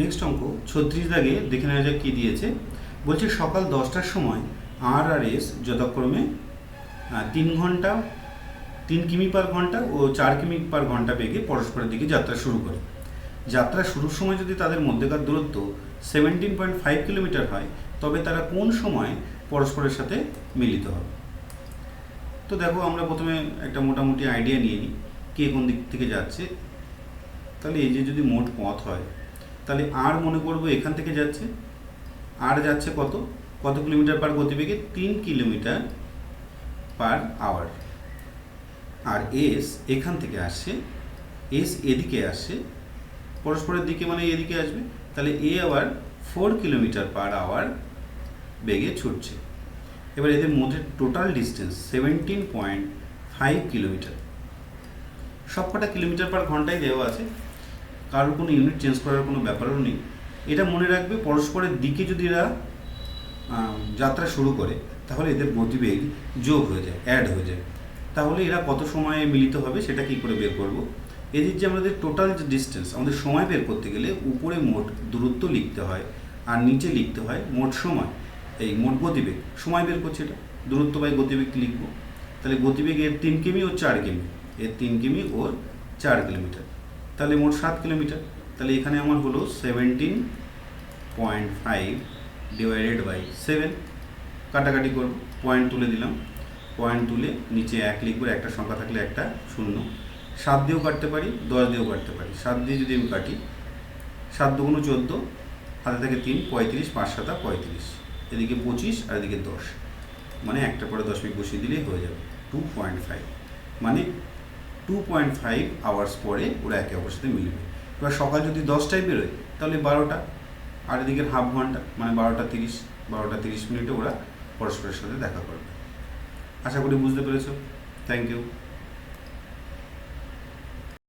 Next অঙ্ক, ছত্রিশ দাগে দেখে নেওয়া যাক কী দিয়েছে। বলছে সকাল দশটার সময় আর আর এস যথাক্রমে তিন ঘণ্টা, তিন কিমি পার ঘণ্টা ও চার কিমি পার ঘণ্টা বেগে পরস্পরের দিকে যাত্রা শুরু করে। যাত্রা শুরুর সময় যদি তাদের মধ্যেকার দূরত্ব সেভেন্টিন পয়েন্ট ফাইভ কিলোমিটার হয়, তবে তারা কোন সময় পরস্পরের সাথে মিলিত হবে? তো দেখো, আমরা প্রথমে একটা মোটামুটি আইডিয়া নিয়ে নিই, কে কোন দিক থেকে যাচ্ছে। তাহলে এই যে যদি মোট পথ হয় তাহলে আর মনে করব এখান থেকে যাচ্ছে আর যাচ্ছে কত? কত কিলোমিটার পার গতিবেগে? তিন কিলোমিটার পার আওয়ার আর এস এখান থেকে আসছে এস এদিকে আসছে পরস্পরের দিকে মানে এদিকে আসবে। তাহলে এ আবার ফোর কিলোমিটার পার আওয়ার বেগে ছুটছে। এবার এদের মধ্যে total distance seventeen point five kilometre. সবকটা কিলোমিটার পার ঘন্টায় দেওয়া আছে। কারোর কোনো ইউনিট চেঞ্জ করার কোনো ব্যাপারও নেই। এটা মনে রাখবে, পরস্পরের দিকে যদি এরা যাত্রা শুরু করে, তাহলে এদের গতিবেগ যোগ হয়ে যায় অ্যাড হয়ে যায়। তাহলে এরা কত সময়ে মিলিত হবে সেটা কি করে বের করব? এদের যে আমাদের টোটাল যে ডিস্টেন্স আমাদের সময় বের করতে গেলে উপরে মোট দূরত্ব লিখতে হয় আর নিচে লিখতে হয় মোট সময়, এই মোট গতিবেগ। সময় বের করছে এটা, দূরত্ব বাই গতিবেগ লিখব? তাহলে গতিবেগ এর তিন কিমি ও চার কিমি, এর তিন কিমি ওর চার কিলোমিটার। তাহলে মোট সাত কিলোমিটার। তাহলে এখানে আমার হলো seventeen point five divided by seven কাটাকাটি করব পয়েন্ট তুলে দিলাম। পয়েন্ট তুলে নিচে এক লিখব, একটা সংখ্যা থাকলে একটা শূন্য। সাত দিয়েও কাটতে পারি, দশ দিয়েও কাটতে পারি। সাত দিয়ে যদি আমি কাটি, সাত দুগুণ চোদ্দ, হাতে থেকে তিন, পঁয়ত্রিশ, পাঁচ সাতা পঁয়ত্রিশ। এদিকে পঁচিশ আর এদিকে দশ। মানে একটা পরে দশমিক বসিয়ে দিলেই হয়ে যাবে টু পয়েন্ট ফাইভ মানে টু পয়েন্ট ফাইভ আওয়ার্স পরে ওরা একে অপর সাথে মিলবে। এবার সকাল যদি দশটায় বেরোয়, তাহলে বারোটা, আর এদিকের হাফ ঘণ্টা মানে বারোটা তিরিশ বারোটা তিরিশ মিনিটে ওরা পরস্পরের সাথে দেখা করবে। আশা করি বুঝতে পেরেছ। Thank you